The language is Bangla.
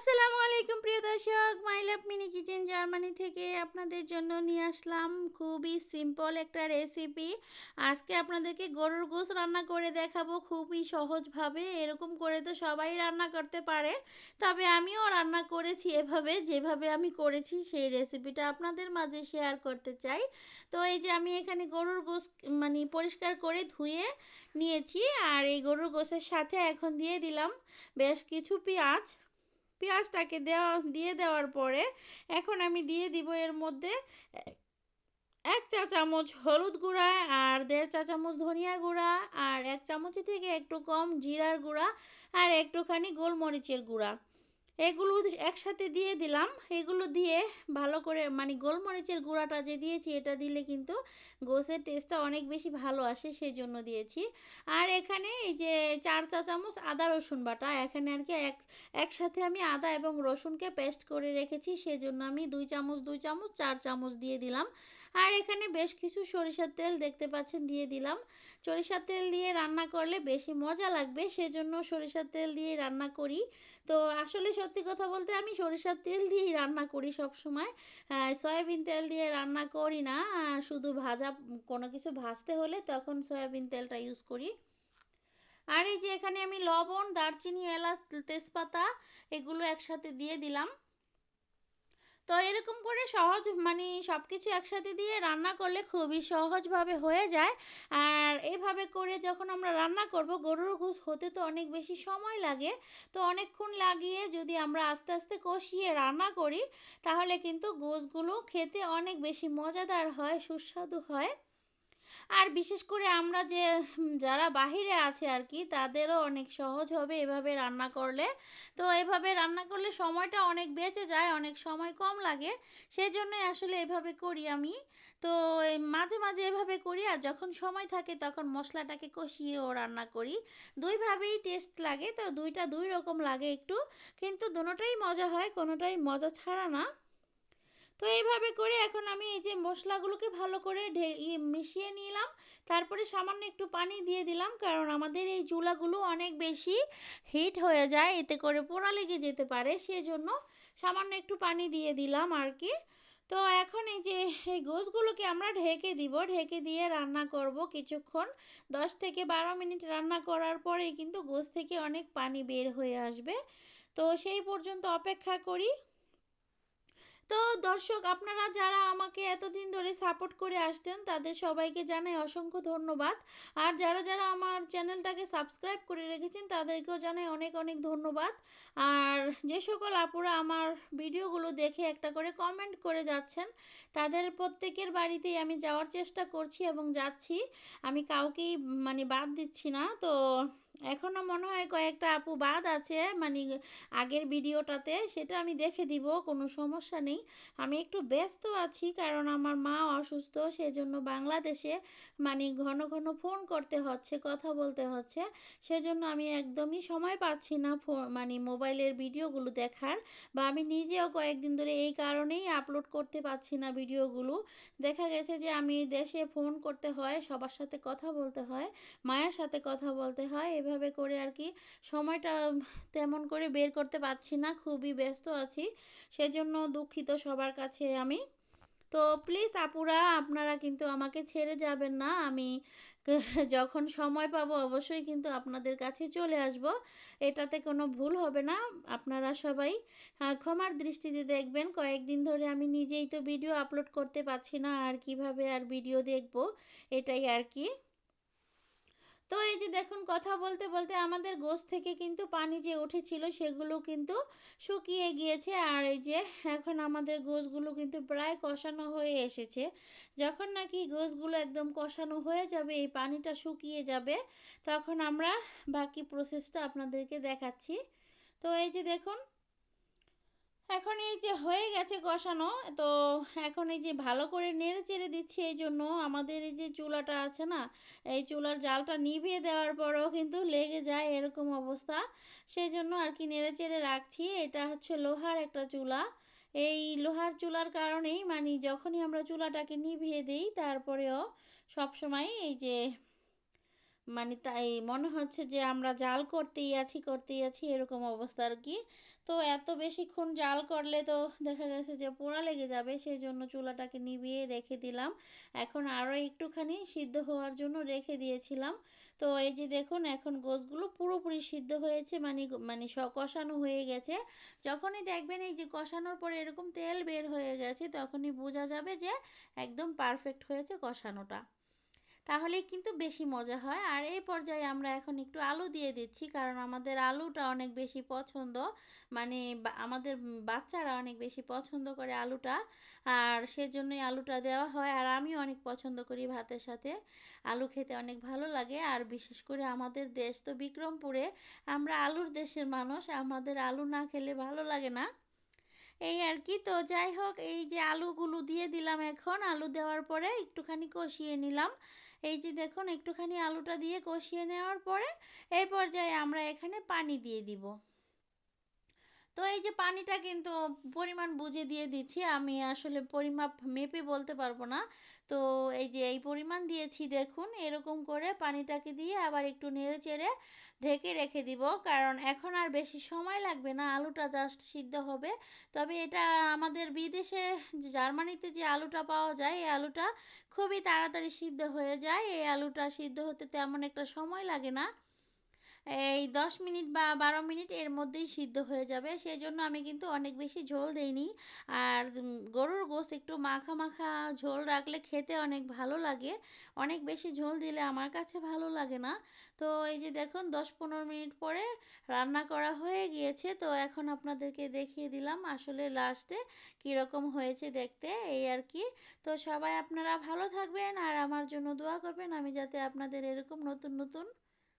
আসসালামু আলাইকুম প্রিয় দর্শক my love mini kitchen Germany থেকে আপনাদের জন্য নিয়ে আসলাম খুবই সিম্পল একটা রেসিপি আজকে আপনাদেরকে গরুর গোস রান্না করে দেখাবো খুবই সহজভাবে, এরকম করে তো সবাই রান্না করতে পারে। তবে আমিও রান্না করেছি এভাবে, যেভাবে আমি করেছি সেই রেসিপিটা আপনাদের মাঝে শেয়ার করতে চাই। তো এই যে আমি এখানে গরুর গোস মানে পরিষ্কার করে ধুয়ে নিয়েছি, আর এই গরুর গোসের সাথে এখন দিয়ে দিলাম বেশ কিছু পেঁয়াজ পেঁয়াজটাকে দেওয়া, দিয়ে দেওয়ার পরে এখন আমি দিয়ে দিব এর মধ্যে এক চা চামচ হলুদ গুঁড়া আর দেড় চা চামচ ধনিয়া গুঁড়া আর এক চামচ থেকে একটু কম জিরার গুঁড়া আর একটুখানি গোলমরিচের গুঁড়া। এগুলো একসাথে দিয়ে দিলাম, এগুলো দিয়ে ভালো করে মানে গোলমরিচের গুঁড়াটা যে দিয়েছি, এটা দিলে কিন্তু গোসের টেস্টটা অনেক বেশি ভালো আসে সেই জন্য দিয়েছি। আর এখানে এই যে চার চা চামচ আদা রসুন বাটা, এখানে আর কি এক, একসাথে আমি আদা এবং রসুনকে পেস্ট করে রেখেছি, সেজন্য আমি দুই চামচ দুই চামচ, চার চামচ দিয়ে দিলাম। আর এখানে বেশ কিছু সরিষার তেল দেখতে পাচ্ছেন, দিয়ে দিলাম। সরিষার তেল দিয়ে রান্না করলে বেশি মজা লাগবে, সেজন্য সরিষার তেল দিয়ে রান্না করি। তো আসলে সত্যি কথা বলতে আমি সরিষার তেল দিয়েই রান্না করি সব সময় সয়াবিন তেল দিয়ে রান্না করি না। শুধু ভাজা, কোনো কিছু ভাজতে হলে তখন সয়াবিন তেলটা ইউজ করি। আর এই যে এখানে আমি লবণ, দারচিনি, এলাচ, তেজপাতা এগুলো একসাথে দিয়ে দিলাম। তো এরকম করে সহজ মানে সব কিছু একসাথে দিয়ে রান্না করলে খুবই সহজভাবে হয়ে যায়। আর এভাবে করে যখন আমরা রান্না করব, গরুর ঘুষ হতে তো অনেক বেশি সময় লাগে। তো অনেকক্ষণ লাগিয়ে যদি আমরা আস্তে আস্তে কষিয়ে রান্না করি, তাহলে কিন্তু গোসগুলো খেতে অনেক বেশি মজাদার হয়, সুস্বাদু হয়। আর বিশেষ করে আমরা যে যারা বাহিরে আছে আর কি, তাদেরও অনেক সহজ হবে এভাবে রান্না করলে। তো এভাবে রান্না করলে সময়টা অনেক বেঁচে যায়, অনেক সময় কম লাগে। সেই জন্যই আসলে এভাবে করি আমি। তো মাঝে মাঝে এভাবে করি আর যখন সময় থাকে তখন মশলাটাকে কষিয়েও রান্না করি। দুইভাবেই টেস্ট লাগে, তো দুইটা দুই রকম লাগে একটু। কিন্তু দুটোটাই মজা হয়, কোনোটাই মজা ছাড়া না। তো এইভাবে করে এখন আমি এই যে মশলাগুলোকে ভালো করে ঢে মিশিয়ে নিলাম। তারপরে সামান্য একটু পানি দিয়ে দিলাম, কারণ আমাদের এই চুলাগুলো অনেক বেশি হিট হয়ে যায়, এতে করে পোড়া লেগে যেতে পারে, সেজন্য সামান্য একটু পানি দিয়ে দিলাম আর কি তো এখন এই যে এই গোসগুলোকে আমরা ঢেকে দিব, ঢেকে দিয়ে রান্না করব কিছুক্ষণ। দশ থেকে বারো মিনিট রান্না করার পরেই কিন্তু গোস থেকে অনেক পানি বের হয়ে আসবে। তো সেই পর্যন্ত অপেক্ষা করি। তো দর্শক, আপনারা যারা আমাকে এতদিন ধরে সাপোর্ট করে আসতেন, তাদের সবাইকে জানাই অসংখ্য ধন্যবাদ। আর যারা যারা আমার চ্যানেলটাকে সাবস্ক্রাইব করে রেখেছেন, তাদেরকেও জানাই অনেক অনেক ধন্যবাদ। আর যে সকল আপুরা আমার ভিডিওগুলো দেখে একটা করে কমেন্ট করে যাচ্ছেন, তাদের প্রত্যেকের বাড়িতেই আমি যাওয়ার চেষ্টা করছি এবং যাচ্ছি। আমি কাউকেই মানে বাদ দিচ্ছি না। তো এখনও মনে হয় কয়েকটা আপু বাদ আছে মানে আগের ভিডিওটাতে সেটা আমি দেখে দিব, কোনো সমস্যা নেই। আমি একটু ব্যস্ত আছি কারণ আমার মা অসুস্থ, সেজন্য বাংলাদেশে মানে ঘন ঘন ফোন করতে হচ্ছে, কথা বলতে হচ্ছে। সেজন্য আমি একদমই সময় পাচ্ছি না মানে মোবাইলের ভিডিওগুলো দেখার বা আমি নিজেও কয়েকদিন ধরে এই কারণেই আপলোড করতে পারছি না ভিডিওগুলো। দেখা গেছে যে আমি দেশে ফোন করতে হয়, সবার সাথে কথা বলতে হয়, মায়ের সাথে কথা বলতে হয় এভাবে করে আর কি সময়টা তেমন করে বের করতে পারছি না, খুবই ব্যস্ত আছি। সেজন্য দুঃখিত সবার কাছে আমি। তো প্লিজ আপুরা, আপনারা কিন্তু আমাকে ছেড়ে যাবেন না। আমি যখন সময় পাবো অবশ্যই কিন্তু আপনাদের কাছে চলে আসব। এটাতে কোনো ভুল হবে না। আপনারা সবাই ক্ষমার দৃষ্টিতে দেখবেন। কয়েকদিন ধরে আমি নিজেই তো ভিডিও আপলোড করতে পারছি না, আর কীভাবে আর ভিডিও দেখব, এটাই আর কি। তো এই যে দেখুন কথা বলতে বলতে আমাদের গোস থেকে কিন্তু পানি যে উঠেছিল সেগুলো কিন্তু শুকিয়ে গিয়েছে। আর এই যে এখন আমাদের গোসগুলো কিন্তু প্রায় কষানো হয়ে এসেছে। যখন নাকি গোসগুলো একদম কষানো হয়ে যাবে, এই পানিটা শুকিয়ে যাবে, তখন আমরা বাকি প্রসেসটা আপনাদেরকে দেখাচ্ছি। তো এই যে দেখুন এখন এই যে হয়ে গেছে কষানো, তো এখন এই যে ভালো করে নেড়ে চেড়ে দিচ্ছি এই জন্য। আমাদের এই যে চুলাটা আছে না, এই চুলার জালটা নিভিয়ে দেওয়ার পরেও কিন্তু লেগে যায় এরকম অবস্থা। সেই জন্য আর কি নেড়ে চেড়ে রাখছি, এটা হচ্ছে লোহার একটা চুলা। এই লোহার চুলার কারণেই মানে যখনই আমরা চুলাটাকে নিভিয়ে দিই, তারপরেও সবসময় এই যে মানে তাই মনে হচ্ছে যে আমরা জাল করতেই আছি করতেই আছি, এরকম অবস্থা আর কি। তো এত বেশিক্ষণ জাল করলে তো দেখা গেছে যে পোড়া লেগে যাবে সেই জন্য চুলাটাকে নিভিয়ে রেখে দিলাম। এখন আরও একটুখানি সিদ্ধ হওয়ার জন্য রেখে দিয়েছিলাম। তো এই যে দেখুন, এখন গোসগুলো পুরোপুরি সিদ্ধ হয়েছে মানে মানে কষানো হয়ে গেছে। যখনই দেখবেন এই যে কষানোর পরে এরকম তেল বের হয়ে গেছে, তখনই বোঝা যাবে যে একদম পারফেক্ট হয়েছে কষানোটা। তাহলে কিন্তু বেশি মজা হয়। আর এই পর্যায়ে আমরা এখন একটু আলু দিয়ে দিচ্ছি, কারণ আমাদের আলুটা অনেক বেশি পছন্দ। মানে আমাদের বাচ্চারা অনেক বেশি পছন্দ করে আলুটা। আর সেজন্যই আলুটা দেওয়া হয়। আর আমিও অনেক পছন্দ করি ভাতের সাথে। আলু খেতে অনেক ভালো লাগে। আর বিশেষ করে আমাদের দেশ তো বিক্রমপুরে, আমরা আলুর দেশের মানুষ। আমাদের আলু না খেলে ভালো লাগে না। এই আর কি। তো যাই হোক, এই যে আলুগুলো দিয়ে দিলাম এখন। আলু দেওয়ার পরে একটুখানি কষিয়ে নিলাম। এই যে দেখুন, একটুখানি আলুটা দিয়ে কষিয়ে নেওয়ার পরে এই পর্যায়ে আমরা এখানে পানি দিয়ে দিব। তো এই যে পানিটা কিন্তু পরিমাণ বুঝে দিয়ে দিচ্ছি, আমি আসলে পরিমাপ মেপে বলতে পারব না। তো এই যে এই পরিমাণ দিয়েছি দেখুন, এরকম করে পানিটাকে দিয়ে আবার একটু নেড়ে চেড়ে ঢেকে রেখে দিব। কারণ এখন আর বেশি সময় লাগবে না, আলুটা জাস্ট সিদ্ধ হবে। তবে এটা আমাদের বিদেশে জার্মানিতে যে আলুটা পাওয়া যায়, এই আলুটা খুবই তাড়াতাড়ি সিদ্ধ হয়ে যায়। এই আলুটা সিদ্ধ হতে তেমন একটা সময় লাগে না। এই দশ মিনিট বা বারো মিনিট এর মধ্যেই সিদ্ধ হয়ে যাবে। সেই জন্য আমি কিন্তু অনেক বেশি ঝোল দেইনি। আর গরুর গোস একটু মাখা মাখা ঝোল রাখলে খেতে অনেক ভালো লাগে। অনেক বেশি ঝোল দিলে আমার কাছে ভালো লাগে না। তো এই যে দেখুন, দশ পনেরো মিনিট পরে রান্না করা হয়ে গিয়েছে। তো এখন আপনাদেরকে দেখিয়ে দিলাম আসলে লাস্টে কীরকম হয়েছে দেখতে, এই আর কি। তো সবাই আপনারা ভালো থাকবেন আর আমার জন্য দোয়া করবেন। আমি যাতে আপনাদের এরকম নতুন নতুন